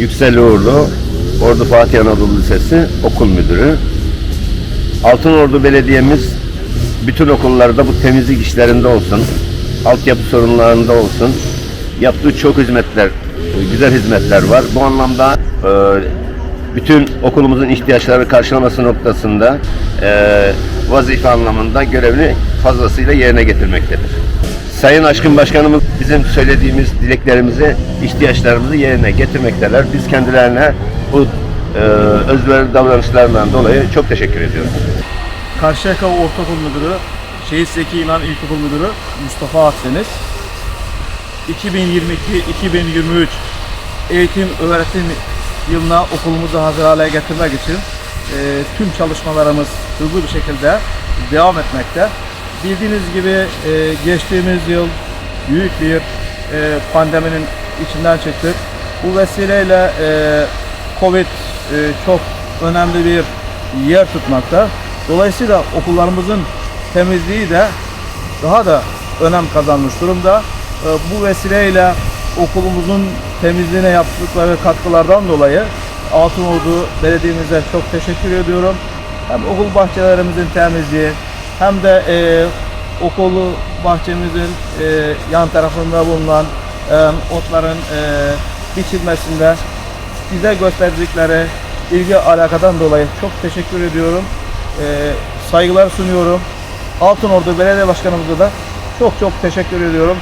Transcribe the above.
Yüksel Uğurlu, Ordu Fatih Anadolu Lisesi okul müdürü. Altınordu Belediye'miz bütün okullarda bu temizlik işlerinde olsun, altyapı sorunlarında olsun, yaptığı çok hizmetler, güzel hizmetler var. Bu anlamda e, bütün okulumuzun ihtiyaçları karşılaması noktasında e, vazife anlamında görevini fazlasıyla yerine getirmektedir. Sayın Aşkın Başkanımız bizim söylediğimiz dileklerimizi, ihtiyaçlarımızı yerine getirmekteler. Biz kendilerine bu e, özverili davranışlarından dolayı çok teşekkür ediyoruz. Karşıyaka Ortaokul Müdürü, Şehit Zeki İnan İlkokul Müdürü Mustafa Akdeniz. 2022-2023 eğitim öğretim yılına okulumuzu hazır hale getirmek için e, tüm çalışmalarımız hızlı bir şekilde devam etmekte. Bildiğiniz gibi e, geçtiğimiz yıl büyük bir e, pandeminin içinden çıktık. Bu vesileyle e, Covid e, çok önemli bir yer tutmakta. Dolayısıyla okullarımızın temizliği de daha da önem kazanmış durumda. E, bu vesileyle okulumuzun temizliğine yaptıkları katkılardan dolayı Altınordu Belediye'mize çok teşekkür ediyorum. Hem okul bahçelerimizin temizliği hem de e, okulu bahçemizin e, yan tarafında bulunan e, otların e, biçilmesinde bize gösterdikleri ilgi alakadan dolayı çok teşekkür ediyorum. E, saygılar sunuyorum. Altınordu Belediye Başkanımıza da çok çok teşekkür ediyorum.